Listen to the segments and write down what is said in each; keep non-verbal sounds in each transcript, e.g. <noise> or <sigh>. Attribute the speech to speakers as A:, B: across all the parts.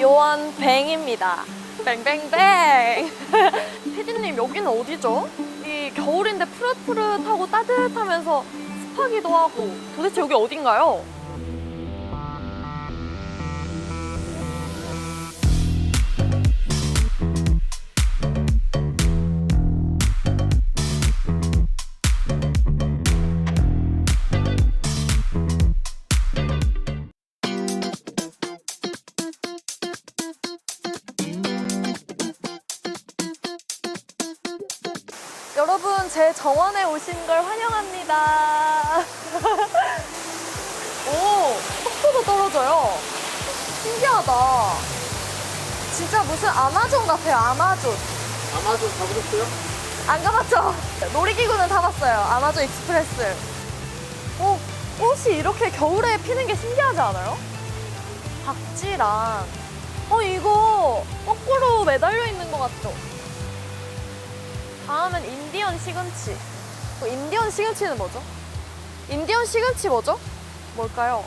A: 요한 뱅입니다. 뱅뱅뱅. <laughs> 피디님 여기는 어디죠? 이 겨울인데 푸릇푸릇하고 따뜻하면서 습하기도 하고 도대체 여기 어딘가요? 여러분 제 정원에 오신 걸 환영합니다. <laughs> 오, 속도도 떨어져요. 신기하다. 진짜 무슨 아마존 같아요, 아마존.
B: 아마존 가보셨어요?
A: 안 가봤죠? 놀이기구는 타봤어요. 아마존 익스프레스. 어, 꽃이 이렇게 겨울에 피는 게 신기하지 않아요? 박지란. 어, 이거 다음은 인디언 시금치. 어, 인디언 시금치는 뭐죠? 인디언 시금치 뭐죠? 뭘까요?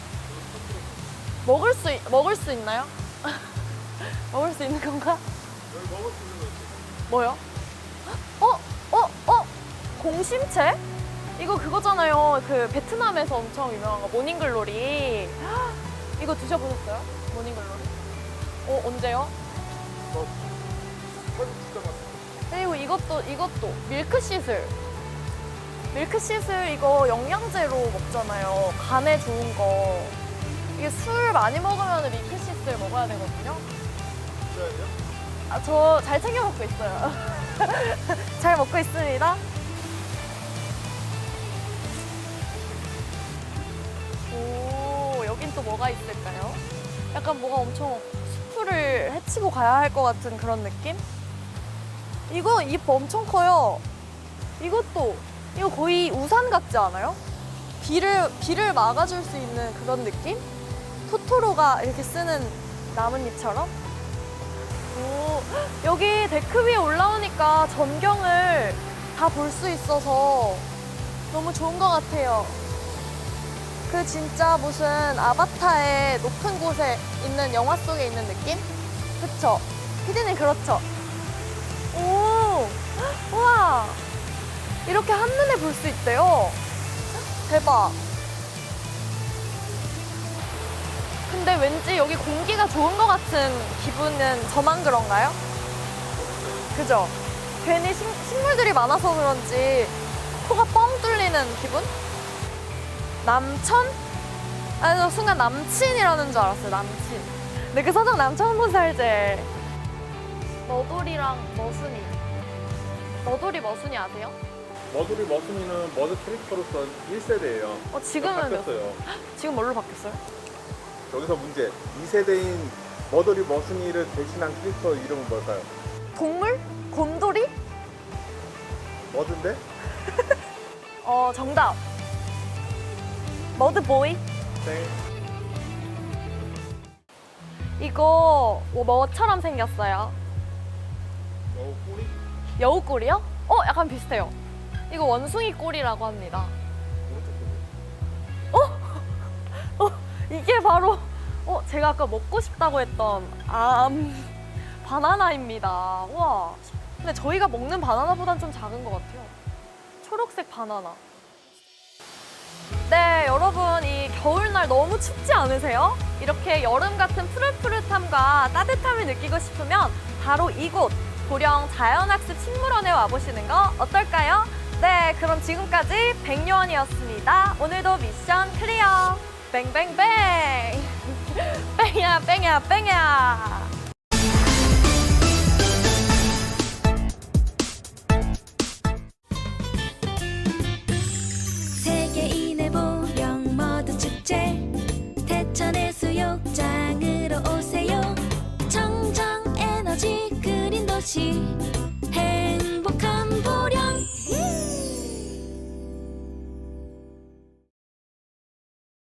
A: 먹을 수, 있- 먹을 수 있나요? <laughs> 먹을 수 있는 건가?
B: 먹을 수 있는.
A: 뭐요? 어? 어? 어? 공심채? 이거 그거잖아요. 그 베트남에서 엄청 유명한 거 모닝글로리. <gasps> 이거 드셔보셨어요? 모닝글로리? 어 언제요?
B: 많아요.
A: 그리고 이것도 이것도 밀크시슬. 밀크시슬 이거 영양제로 먹잖아요. 간에 좋은 거. 이게 술 많이 먹으면 밀크시슬 먹어야 되거든요. 아, 저 잘 챙겨 먹고 있어요. <laughs> 잘 먹고 있습니다. 오, 여긴 또 뭐가 있을까요? 약간 뭐가 엄청 숲을 헤치고 가야 할 것 같은 그런 느낌? 이거 잎 엄청 커요. 이것도, 이거 거의 우산 같지 않아요? 비를, 비를 막아줄 수 있는 그런 느낌? 토토로가 이렇게 쓰는 나뭇잎처럼? 오, 여기 데크 위에 올라오니까 전경을 다 볼 수 있어서 너무 좋은 것 같아요. 그 진짜 무슨 아바타의 높은 곳에 있는 영화 속에 있는 느낌? 그쵸? 피디님 그렇죠? 이렇게 한눈에 볼 수 있대요. 대박. 근데 왠지 여기 공기가 좋은 것 같은 기분은 저만 그런가요? 그죠? 괜히 식, 식물들이 많아서 그런지 코가 뻥 뚫리는 기분? 남천? 아니, 저 순간 남친이라는 줄 알았어요, 남친. 근데 그 서정 남천 한번 살제. 머돌이랑 머순이. 머돌이 머순이 아세요?
B: 머드리 머슴이는 머드 캐릭터로서 1세대예요.
A: 어, 지금은 몇,
B: 바뀌었어요. <gasps>
A: 지금 뭘로 바뀌었어요?
B: 여기서 문제. 2세대인 머더리 머슴이를 대신한 캐릭터 이름은 뭘까요?
A: 동물? 곰돌이?
B: 머드인데? <laughs>
A: 어, 정답. 머드보이?
B: 네.
A: 이거 뭐 뭐처럼 생겼어요?
B: 어, 꼬리?
A: 여우꼬리요? 어, 약간 비슷해요. 이거 원숭이 꼬리라고 합니다.
B: 꼬리. <laughs>
A: 어, 이게 바로 어, 제가 아까 먹고 싶다고 했던 암 <laughs> 바나나입니다. 와. 근데 저희가 먹는 바나나보단 좀 작은 것 같아요. 초록색 바나나. 네, 여러분 이 겨울날 너무 춥지 않으세요? 이렇게 여름 같은 푸릇푸릇함과 따뜻함을 느끼고 싶으면 바로 이곳 고령 자연학습 식물원에 와보시는 거 어떨까요? 네, 그럼 지금까지 백요원이었습니다. 오늘도 미션 클리어. 뱅뱅뱅. 뱅야, 뱅야, 뱅야.
C: 세계인의 보령 모든 축제 대천의 수욕장으로 오세요 청정 에너지 그린 도시